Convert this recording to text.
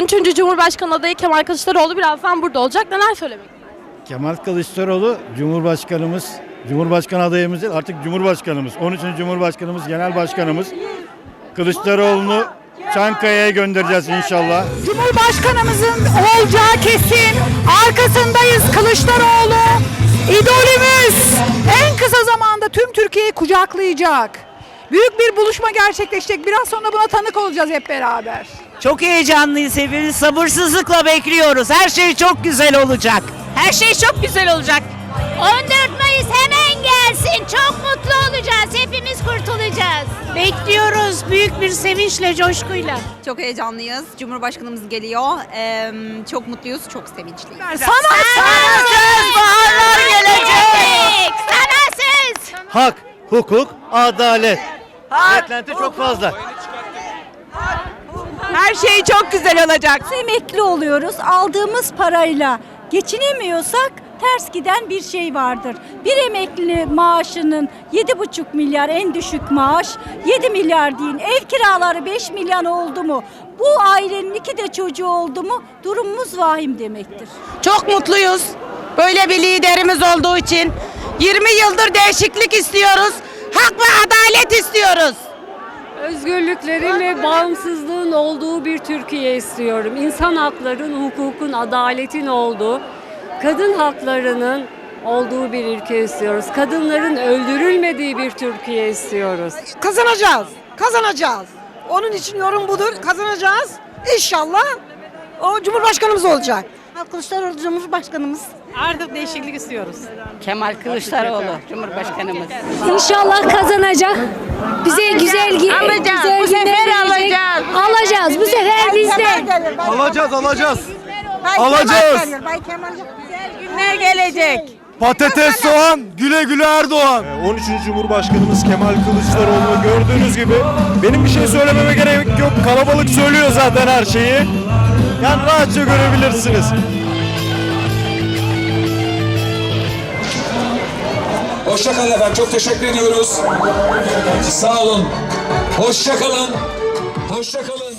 13. Cumhurbaşkanı adayı Kemal Kılıçdaroğlu birazdan burada olacak. Neler söylemek? Kemal Kılıçdaroğlu Cumhurbaşkanımız, Cumhurbaşkanı adayımız değil, artık Cumhurbaşkanımız. 13. Cumhurbaşkanımız, Genel Başkanımız. Kılıçdaroğlu'nu Çankaya'ya göndereceğiz inşallah. Cumhurbaşkanımızın olacağı kesin. Arkasındayız Kılıçdaroğlu. İdolümüz. En kısa zamanda tüm Türkiye'yi kucaklayacak. Büyük bir buluşma gerçekleşecek. Biraz sonra buna tanık olacağız hep beraber. Çok heyecanlıyız hepimiz. Sabırsızlıkla bekliyoruz. Her şey çok güzel olacak. Her şey çok güzel olacak. 14 Mayıs hemen gelsin. Çok mutlu olacağız. Hepimiz kurtulacağız. Bekliyoruz büyük bir sevinçle, coşkuyla. Çok heyecanlıyız. Cumhurbaşkanımız geliyor. Ee, çok mutluyuz, çok sevinçliyiz. Sana Baharlar gelecek. Sanasız. Hak, hukuk, adalet. Beklenti çok fazla. Her şey çok güzel olacak. emekli oluyoruz. Aldığımız parayla geçinemiyorsak ters giden bir şey vardır. Bir emekli maaşının 7,5 milyar en düşük maaş 7 milyar deyin. Ev kiraları 5 milyon oldu mu? Bu ailenin iki de çocuğu oldu mu durumumuz vahim demektir. Çok mutluyuz. Böyle bir liderimiz olduğu için 20 yıldır değişiklik istiyoruz. Hak ve adalet istiyoruz. Özgürlüklerin ve bağımsızlığın olduğu bir Türkiye istiyorum. İnsan hakların, hukukun, adaletin olduğu, kadın haklarının olduğu bir ülke istiyoruz. Kadınların öldürülmediği bir Türkiye istiyoruz. kazanacağız. Kazanacağız. Onun için yorum budur. Kazanacağız. İnşallah o Cumhurbaşkanımız olacak. Kılıçdaroğlu Cumhurbaşkanımız. Artık değişiklik istiyoruz. Kemal Kılıçdaroğlu Cumhurbaşkanımız. İnşallah kazanacak. Bize güzel güzel bu sefer alacağız. Alacağız. Bu sefer bizden. Alacağız, alacağız. Alacağız. Günler gelecek. Patates, soğan, güle güle Erdoğan. 13. Cumhurbaşkanımız Kemal Kılıçdaroğlu gördüğünüz gibi benim bir şey söylememe gerek yok. Kalabalık söylüyor zaten her şeyi. Yani rahatça görebilirsiniz. Hoşçakalın efendim. Çok teşekkür ediyoruz. Sağ olun. Hoşçakalın. Hoşçakalın.